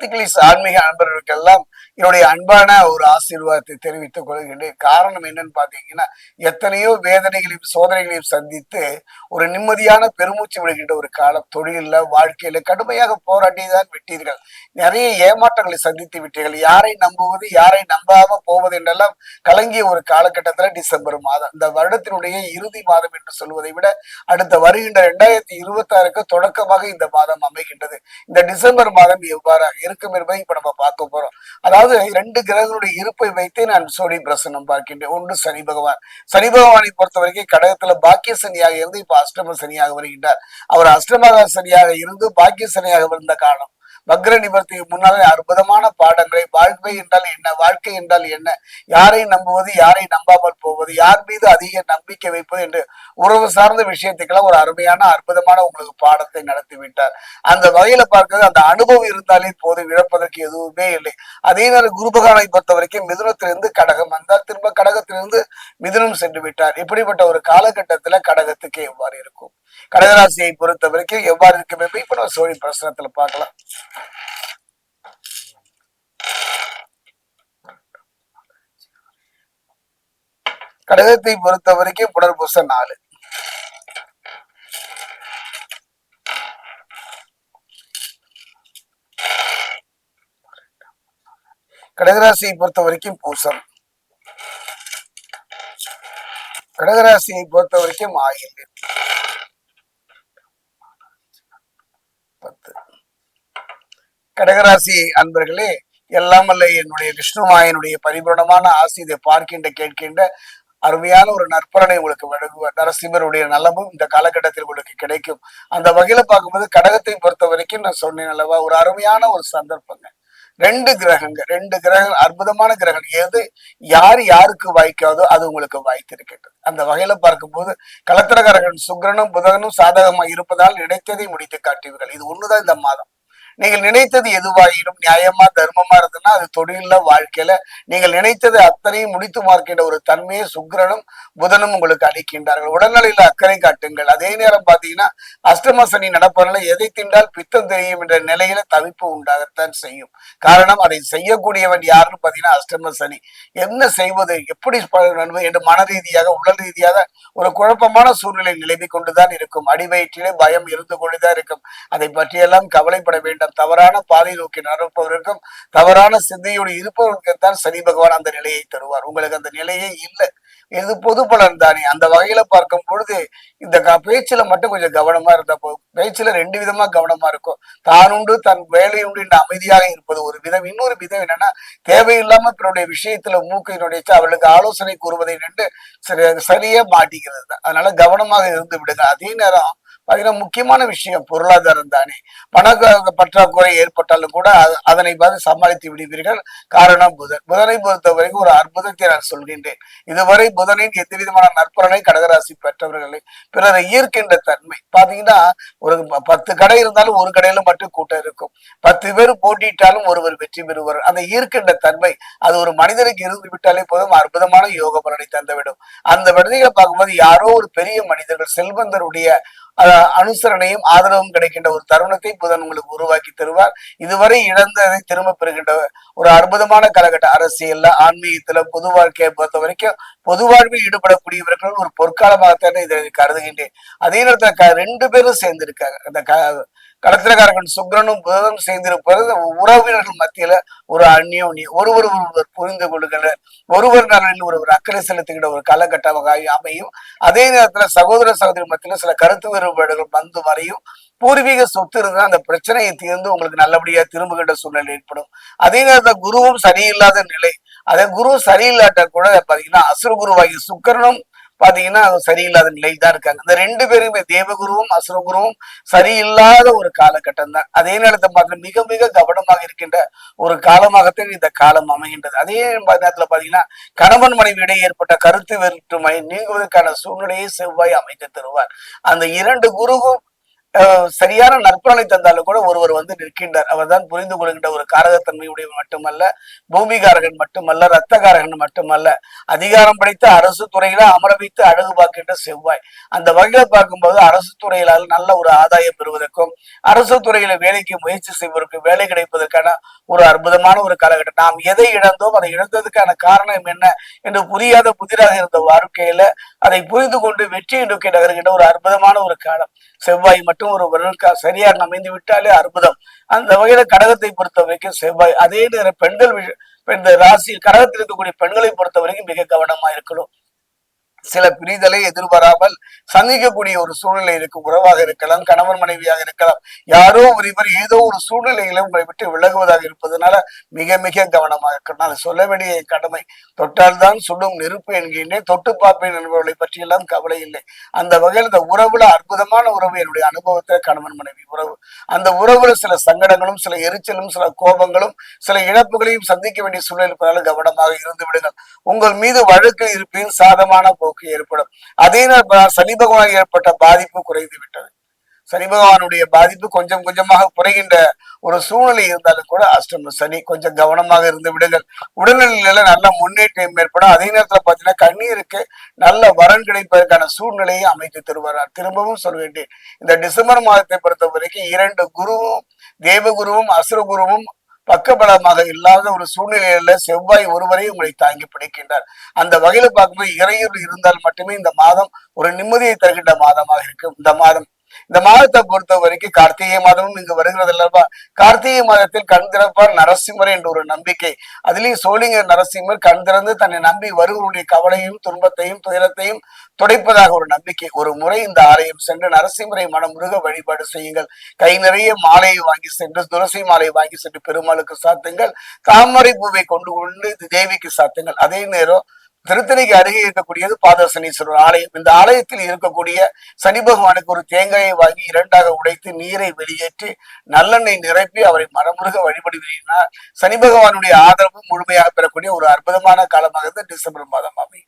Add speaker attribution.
Speaker 1: Particulars ஆன்மீக அன்பர்களுக்கெல்லாம் என்னுடைய அன்பான ஒரு ஆசீர்வாதத்தை தெரிவித்துக் கொள்கின்றேன். காரணம் என்னன்னு பாத்தீங்கன்னா எத்தனையோ வேதனைகளையும் சோதனைகளையும் சந்தித்து ஒரு நிம்மதியான பெருமூச்சு விடுகின்ற ஒரு காலம். தொழிலில் வாழ்க்கையில கடுமையாக போராட்டி தான் விட்டீர்கள். நிறைய ஏமாற்றங்களை சந்தித்து விட்டீர்கள். யாரை நம்புவது யாரை நம்பாம போவது என்றெல்லாம் கலங்கிய ஒரு காலகட்டத்துல டிசம்பர் மாதம். இந்த வருடத்தினுடைய இறுதி மாதம் என்று சொல்வதை விட அடுத்த வருகின்ற இரண்டாயிரத்தி இருபத்தி ஆறுக்கு தொடக்கமாக இந்த மாதம் அமைகின்றது. இந்த டிசம்பர் மாதம் எவ்வாறு இருக்கும் என்பதை இப்ப நம்ம பார்க்க போறோம். அதாவது இரண்டு கிரகங்களுடைய இருப்பை வைத்தே நான் சோழி பிரசனம் பார்க்கின்றேன். ஒன்று சனி பகவான். சனி பகவானை பொறுத்த வரைக்கும் கடகத்துல பாக்கிய சனியாக இருந்து இப்ப அஷ்டம சனியாக வருகின்றார். அவர் அஷ்டம சனியாக இருந்து பாக்கிய சனியாக வந்த காலம். வக்ர நிவர்த்திக்கு முன்னாலே அற்புதமான பாடங்களை வாழ்க்கை என்றால் என்ன வாழ்க்கை என்றால் என்ன யாரை நம்புவது யாரை நம்பாமல் போவது யார் மீது அதிக நம்பிக்கை வைப்பது என்று உறவு சார்ந்த விஷயத்துக்கெல்லாம் ஒரு அருமையான அற்புதமான உங்களுக்கு பாடத்தை நடத்தி விட்டார் அந்த வகையில பார்க்கிறது அந்த அனுபவம் இருந்தாலே போதும் இழப்பதற்கு எதுவுமே இல்லை. அதே நேரம் குருபகானை பொறுத்த வரைக்கும் மிதுனத்திலிருந்து கடகம் வந்தார் திரும்ப கடகத்திலிருந்து மிதுனம் சென்று விட்டார். இப்படிப்பட்ட ஒரு காலகட்டத்துல கடகத்துக்கு எவ்வாறு இருக்கும்? கடகராசியை பொறுத்த வரைக்கும் எவ்வாறு இருக்கும் என்பதை இப்ப நம்ம சோழி பிரசனத்துல பார்க்கலாம். கடகத்தை பொறுத்த வரைக்கும் புனர்பூச நாலு. கடகராசியை பொறுத்த வரைக்கும் பூசம். கடகராசியை பொறுத்த வரைக்கும் ஆயில் கடகராசி அன்பர்களே எல்லாம் அல்ல என்னுடைய விஷ்ணுமாயனுடைய பரிபூரணமான ஆசை இதை பார்க்கின்ற கேட்கின்ற அருமையான ஒரு நற்பலனை உங்களுக்கு வழங்குவார் நரசிம்மருடைய நலமும் இந்த காலகட்டத்தில் உங்களுக்கு கிடைக்கும். அந்த வகையில பார்க்கும்போது கடகத்தை பொறுத்த வரைக்கும் நான் சொன்னேன் அல்லவா ஒரு அருமையான ஒரு சந்தர்ப்பங்க. ரெண்டு கிரகங்க ரெண்டு கிரகம் அற்புதமான கிரகம் எது யார் யாருக்கு வாய்க்காதோ அது உங்களுக்கு வாய்த்திருக்கின்றது. அந்த வகையில பார்க்கும்போது கலத்திரகரகன் சுக்கிரனும் புதனும் சாதகமா இருப்பதால் நினைத்ததை முடித்து காட்டுவீர்கள். இது ஒண்ணுதான் இந்த மாதம். நீங்கள் நினைத்தது எதுவாயினும் நியாயமா தர்மமா இருந்ததுன்னா அது தொழில வாழ்க்கையில நீங்கள் நினைத்தது அத்தனையும் முடித்து பார்க்கின்ற ஒரு தன்மையை சுக்கிரனும் புதனும் உங்களுக்கு அளிக்கின்றார்கள். உடல்நிலையில அக்கறை காட்டுங்கள். அதே நேரம் பாத்தீங்கன்னா அஷ்டம சனி நடப்பதில் எதை தின்றால் பித்தம் தெரியும் என்ற நிலையில தவிப்பு உண்டாகத்தான் செய்யும். காரணம் அதை செய்யக்கூடியவன் யாருன்னு பாத்தீங்கன்னா அஷ்டம சனி. என்ன செய்வது? எப்படி என்று மன ரீதியாக உடல் ரீதியாக ஒரு குழப்பமான சூழ்நிலை நிலவி கொண்டுதான் இருக்கும். அடிவயிற்றிலே பயம் இருந்து கொண்டுதான் இருக்கும். அதை பற்றியெல்லாம் கவலைப்பட வேண்டும் தவறான பாதை நோக்கி நடப்பவருக்கும் தவறான சிந்தையோடு இருப்பவர்களுக்குத்தான் சனி பகவான் அந்த நிலையை தருவார். உங்களுக்கு அந்த நிலையே இல்லை. இது பொது பலன் தானே. அந்த வகையில பார்க்கும் பொழுது இந்த பேச்சுல மட்டும் கொஞ்சம் கவனமா இருந்தா போதும். பேச்சுல ரெண்டு விதமா கவனமா இருக்கும். தான் உண்டு தன் வேலை உண்டு என்று அமைதியாக இருப்பது ஒரு விதம். இன்னொரு விதம் என்னன்னா தேவையில்லாம பிறருடைய விஷயத்துல மூக்கை நுழைச்சு அவளுக்கு ஆலோசனை கூறுவதை நின்று சரியா மாட்டிக்கிறது தான். அதனால கவனமாக இருந்து விடுங்க அதே நேரம் பாத்தீங்கன்னா முக்கியமான விஷயம் பொருளாதாரம் தானே. பண பற்றாக்குறை ஏற்பட்டாலும் கூட அதனை பார்த்து சமாளித்து விடுவீர்கள். காரணம் புதன். புதனை பொறுத்த வரைக்கும் ஒரு அற்புதத்தை நான் சொல்கின்றேன். இதுவரை புதனின் எந்த விதமான நற்பலனை கடகராசி பெற்றவர்களை பிறரை ஈர்க்கின்ற தன்மை. பாத்தீங்கன்னா ஒரு பத்து கடை இருந்தாலும் ஒரு கடையில மட்டும் கூட்டம் இருக்கும். பத்து பேர் போட்டியிட்டாலும் ஒருவர் வெற்றி பெறுவார். அந்த ஈர்க்கின்ற தன்மை அது ஒரு மனிதனுக்கு இருந்து விட்டாலே போதும் அற்புதமான யோக பலனை தந்துவிடும். அந்த விடுதிகளை பார்க்கும்போது யாரோ ஒரு பெரிய மனிதர்கள் செல்வந்தருடைய அனுசரணையும் ஆதரவும் கிடைக்கின்ற ஒரு தருணத்தை புதன் உங்களுக்கு உருவாக்கி தருவார். இதுவரை இழந்ததை திரும்ப பெறுகின்ற ஒரு அற்புதமான காலகட்டம் அரசியல்ல ஆன்மீகத்துல பொது வாழ்க்கையை பொறுத்த வரைக்கும் பொது வாழ்வில் ஈடுபடக்கூடியவர்கள் ஒரு பொற்காலமாகத்தானே இதை கருதுகின்றேன். அதே நேரத்துல ரெண்டு பேரும் சேர்ந்திருக்காங்க. அந்த க கடத்திரக்காரர்கள் சுக்கிரனும் புதனும் சேர்ந்திருப்பது உறவினர்கள் மத்தியில ஒரு அந்யோன்யம். ஒருவர் ஒருவர் புரிந்து கொள்கிற ஒருவர் நலனில் ஒருவர் அக்கறை செலுத்துகிற ஒரு காலகட்டமாக அமையும். அதே நேரத்துல சகோதர சகோதரி மத்தியில சில கருத்து வேறுபாடுகள் வந்து வரையும். பூர்வீக சொத்து இருந்தால் அந்த பிரச்சனையை தீர்ந்து உங்களுக்கு நல்லபடியா திரும்புகின்ற சூழ்நிலை ஏற்படும். அதே நேரத்துல குருவும் சரியில்லாத நிலை. அதே குரு சரியில்லாட்ட கூட பாத்தீங்கன்னா அசுர குருவாகி சுக்கரனும் பாத்தீங்கன்னா சரியில்லாத நிலை தான் இருக்காங்க. இந்த ரெண்டு பேருமே தேவகுருவும் அசுரகுருவும் சரியில்லாத ஒரு காலகட்டம் தான் அதே நேரத்தை பார்க்க மிக மிக கவனமாக இருக்கின்ற ஒரு காலமாகத்தான் இந்த காலம் அமைகின்றது. அதே நேரத்துல பாத்தீங்கன்னா கணவன் மனைவி இடையே ஏற்பட்ட கருத்து வேற்றுமை நீங்குவதற்கான சூழ்நிலையை செவ்வாய் அமைத்து தருவார். அந்த இரண்டு குருவும் சரியான நற்பலனை தந்தாலும் கூட ஒருவர் வந்து நிற்கின்றார். அவர்தான் புரிந்து கொள்கின்ற ஒரு காரகத்தன்மையுடைய மட்டுமல்ல பூமிகாரகன் மட்டுமல்ல ரத்தகாரகன் மட்டுமல்ல அதிகாரம் படைத்த அரசு துறையில அமர வைத்து அழகு பார்க்கின்ற செவ்வாய். அந்த வகையில பார்க்கும்போது அரசு துறையிலால் நல்ல ஒரு ஆதாயம் பெறுவதற்கும் அரசு துறையில வேலைக்கு முயற்சி செய்வதற்கு வேலை கிடைப்பதற்கான ஒரு அற்புதமான ஒரு காலகட்டம். நாம் எதை இழந்தோம் அதை இழந்ததுக்கான காரணம் என்ன என்று புரியாத புதிராக இருந்த வாழ்க்கையில அதை புரிந்து கொண்டு வெற்றி நோக்கி நகர்கின்ற ஒரு அற்புதமான ஒரு காலம். செவ்வாய் மட்டும் மட்டும் ஒரு வருடக்கா சரியாக அமைந்து விட்டாலே அற்புதம். அந்த வகையில கடகத்தை பொறுத்த வரைக்கும் செவ்வாய். அதே நேரம் பெண்கள் இந்த ராசி கடகத்தில் இருக்கக்கூடிய பெண்களை பொறுத்த வரைக்கும் மிக கவனமா இருக்கணும். சில பிரிதலை எதிர்பாராமல் சந்திக்கக்கூடிய ஒரு சூழ்நிலை இருக்கும் உறவாக இருக்கலாம் கணவன் மனைவியாக இருக்கலாம். யாரோ ஒரு இவர் ஏதோ ஒரு சூழ்நிலையில உங்களை விட்டு விலகுவதாக இருப்பதனால மிக மிக கவனமாக இருக்கணும். அது சொல்ல வேண்டிய கடமை. தொட்டால்தான் சுடும் நெருப்பு என்கின்றேன். தொட்டு பார்ப்பேன் என்பவர்களை பற்றியெல்லாம் கவலை இல்லை. அந்த வகையில் இந்த உறவுல அற்புதமான உறவு என்னுடைய அனுபவத்துல கணவன் மனைவி உறவு. அந்த உறவுல சில சங்கடங்களும் சில எரிச்சலும் சில கோபங்களும் சில இழப்புகளையும் சந்திக்க வேண்டிய சூழல் இருப்பதால கவனமாக இருந்து விடுங்கள். உங்கள் மீது வழக்கு இருப்பின். சாதமான போக்கு ஏற்படும். அதே நேரம் சனி பகவான் ஏற்பட்ட பாதிப்பு குறைந்து விட்டது. சனி பகவானுடைய பாதிப்பு கொஞ்சம் கொஞ்சமாக குறைகின்ற ஒரு சூழ்நிலை இருந்தாலும் கூட அஷ்டம சனி கொஞ்சம் கவனமாக இருந்து விடுங்கள். உடல்நிலையில நல்ல முன்னேற்றம் ஏற்படும். அதே நேரத்துல பாத்தீங்கன்னா கண்ணீருக்கு நல்ல வரன் கிடைப்பதற்கான சூழ்நிலையை அமைத்து தருவார் திரும்பவும் சொல்வேன் இந்த டிசம்பர் மாதத்தை பொறுத்த வரைக்கும் இரண்டு குருவும் தேவகுருவும் அசுரகுருவும் பக்கபலமாக இல்லாத ஒரு சூழ்நிலையில செவ்வாய் ஒருவரை உங்களை தாங்கி பிடிக்கின்றார். அந்த வகையில பார்க்கும்போது இறையூர் இருந்தால் மட்டுமே இந்த மாதம் ஒரு நிம்மதியை தருகின்ற மாதமாக இருக்கும். இந்த மாதம் இந்த மாதத்தை பொறுத்த வரைக்கும் கார்த்திகை மாதமும் இங்கு வருகிறது அல்லவா? கார்த்திகை மாதத்தில் கண் திறப்பார் நரசிம்மர் என்ற ஒரு நம்பிக்கை. அதுலயும் சோழிங்கர் நரசிம்மர் கண் திறந்து தன்னை நம்பி வருவருடைய கவலையும் துன்பத்தையும் துயரத்தையும் துடைப்பதாக ஒரு நம்பிக்கை. ஒரு முறை இந்த ஆலயம் சென்று நரசிம்மரை மனமுருக வழிபாடு செய்யுங்கள். கை நிறைய மாலையை வாங்கி சென்று துளசி மாலையை வாங்கி சென்று பெருமாளுக்கு சாத்துங்கள். தாமரை பூவை கொண்டு கொண்டு தேவிக்கு சாத்துங்கள். அதே நேரம் திருத்தணிக்கு அருகே இருக்கக்கூடியது பாதசனீஸ்வரர் ஆலயம். இந்த ஆலயத்தில் இருக்கக்கூடிய சனி பகவானுக்கு ஒரு தேங்காயை வாங்கி இரண்டாக உடைத்து நீரை வெளியேற்றி நல்லெண்ணெய் நிரப்பி அவரை மனமுருக வழிபடுகிறீர்கள் சனி பகவானுடைய ஆதரவு முழுமையாக பெறக்கூடிய ஒரு அற்புதமான காலமாக டிசம்பர் மாதம் அமையும்.